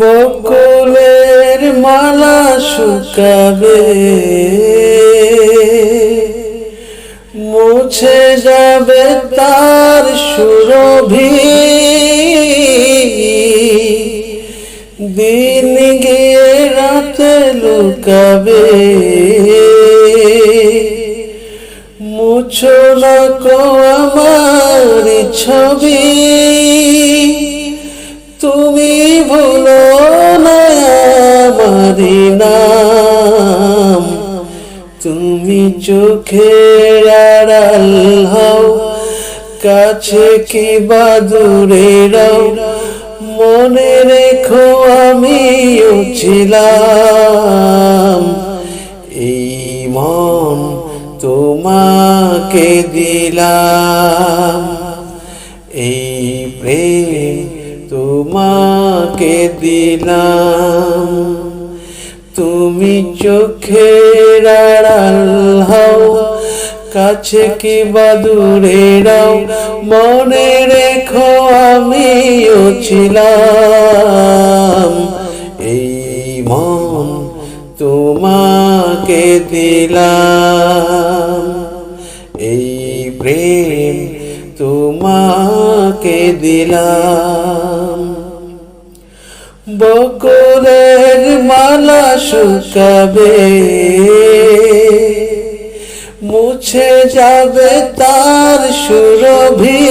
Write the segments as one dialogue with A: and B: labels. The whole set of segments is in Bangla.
A: বকুলের মালা শুকাবে। মুছে যাবে তার সুরভি। দিন গিয়ে রাতে লুকাবে। মুছো না কো আমার ছবি। তুমি চোখের আড়াল হও, কাছে কি বা দূরে রও। মনে রেখো আমিও ছিলাম এই মন তোমাকে দিলাম। এই প্রেম তোমাকে দিলাম। তুমি আড়াল হও, কাছে কি বা দূরে রও মনে রেখো আমিও ছিলাম। এই মন তোমাকে দিলাম। এই প্রেম তোমাকে দিলাম। বকুলের মালা শুকাবে। মুছে যাবে তার সুরভি।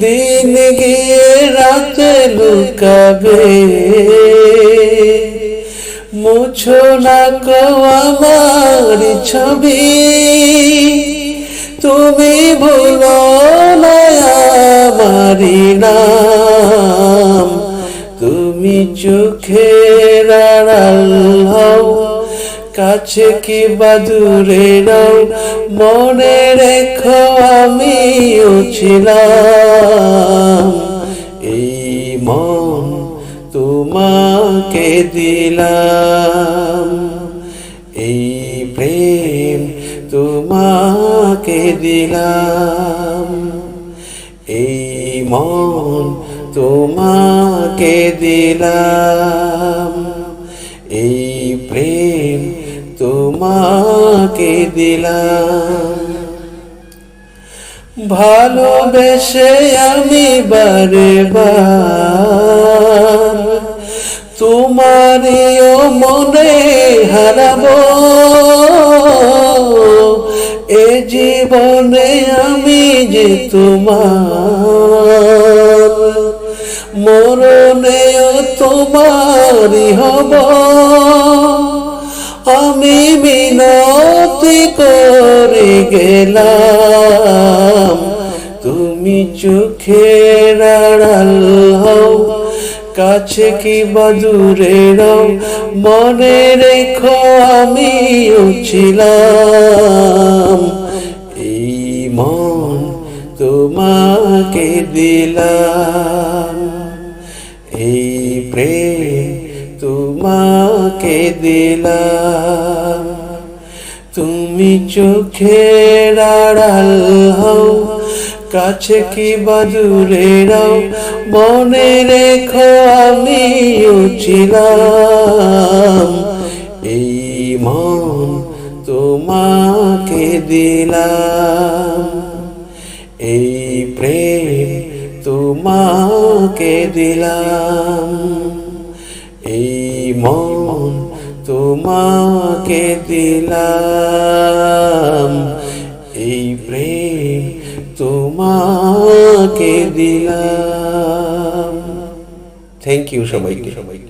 A: দিন গিয়ে রাতে লুকাবে। মুছো না আমার ছবি। তুমি ভুলো না আমারি তুমি চোখের আড়াল হও, কাছে কি বা দূরে রও মনে রেখো আমিও ছিলাম এই মন তোমাকে দিলাম, এই প্রেম তোমাকে দিলাম। এই মন তোমাকে দিলাম। এই প্রেম তোমাকে দিলাম। ভালোবেসে আমি বারে বার তোমারিও মনে হারাবো। এ জীবনে আমি যে তোমার তোমারই হব। আমি মিনতি করে গেলাম। তুমি চোখের আড়াল হও, কাছে কি বাদুরে রও, মনে রেখো আমিও ছিলাম। এই মন তোমাকে দিলাম। তোমাকে দিলাম। তুমি চোখের আড়াল হও, কাছে কি বাদুরে রও মনে রেখো আমিও ছিলাম এই মন তোমাকে দিলাম। এই প্রেম তোমাকে দিলাম। এই মন তোমাকে দিলাম। এই প্রেম তোমাকে দিলাম। থ্যাংক ইউ সবাইকে সবাইকে।